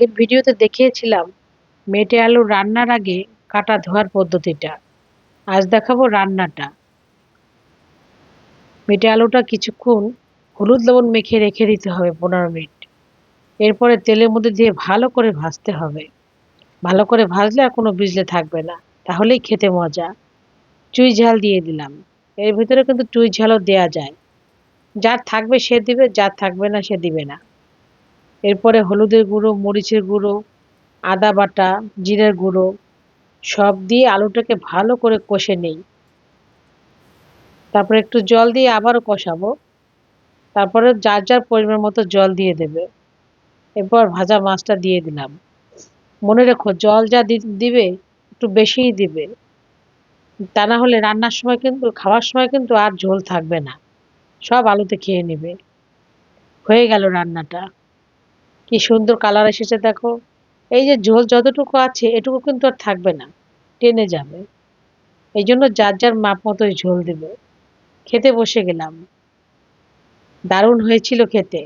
আগের ভিডিওতে দেখিয়েছিলাম, মেটে আলু রান্নার আগে কাটা ধোয়ার পদ্ধতিটা। আজ দেখাবো রান্নাটা। মেটে আলুটা কিছুক্ষণ হলুদ লবণ মেখে রেখে দিতে হবে পনেরো মিনিট। এরপরে তেলের মধ্যে দিয়ে ভালো করে ভাজতে হবে। ভালো করে ভাজলে আর কোনো বিজলে থাকবে না, তাহলেই খেতে মজা। চুই ঝাল দিয়ে দিলাম। এর ভিতরে কিন্তু চুই ঝালও দেওয়া যায়। যার থাকবে সে দিবে, যার থাকবে না সে দিবে না। এরপরে হলুদের গুঁড়ো, মরিচের গুঁড়ো, আদা বাটা, জিরের গুঁড়ো, সব দিয়ে আলুটাকে ভালো করে কষে নেই। তারপরে একটু জল দিয়ে আবারও কষাবো। তারপরে যার যার পরিমাণ মতো জল দিয়ে দেবে। এরপর ভাজা মাছটা দিয়ে দিলাম। মনে রেখো, জল যা দিবে, একটু বেশিই দিবে। তা না হলে রান্নার সময় কিন্তু, খাওয়ার সময় কিন্তু আর ঝোল থাকবে না। সব আলুতে খেয়ে নেবে। হয়ে গেল রান্নাটা। কি সুন্দর কালার এসেছে দেখো। এই যে ঝোল যতটুকু আছে, এটুকু কিন্তু আর থাকবে না, টেনে যাবে। এই জন্য যার যার মাপ মতোই ঝোল দেবে। খেতে বসে গেলাম। দারুণ হয়েছিল খেতে।